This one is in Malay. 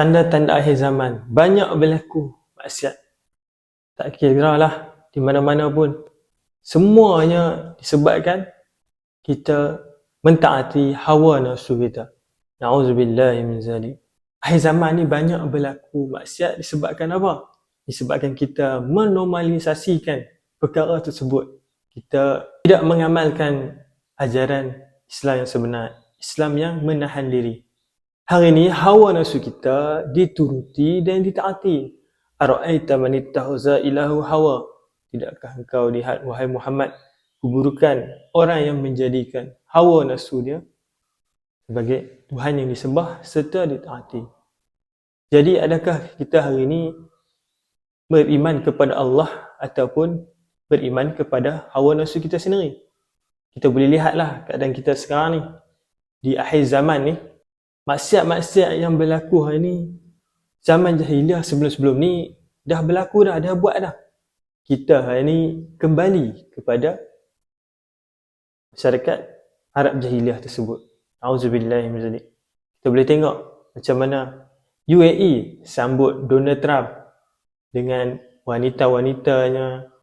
tanda-tanda akhir zaman. Banyak berlaku maksiat. Tak kira lah di mana-mana pun. Semuanya disebabkan kita mentaati hawa nafsu kita. Na'udzubillahi min zalik. Akhir zaman ni banyak berlaku maksiat disebabkan apa? Disebabkan kita menormalisasikan perkara tersebut. Kita tidak mengamalkan ajaran Islam yang sebenar. Islam yang menahan diri. Hari ini hawa nafsu kita dituruti dan ditaati. Ara'aita man ittakhadha ilahu hawa. Tidakkah engkau lihat wahai Muhammad keburukan orang yang menjadikan hawa nafsu dia sebagai Tuhan yang disembah serta ditaati. Jadi adakah kita hari ini beriman kepada Allah ataupun beriman kepada hawa nafsu kita sendiri? Kita boleh lihatlah keadaan kita sekarang ni di akhir zaman ni maksiat-maksiat yang berlaku hari ni zaman jahiliah sebelum-sebelum ni dah berlaku dah, dah buat dah. Kita hari ni kembali kepada masyarakat Arab jahiliah tersebut. Zalik. Kita boleh tengok macam mana UAE sambut Donald Trump dengan wanita-wanitanya,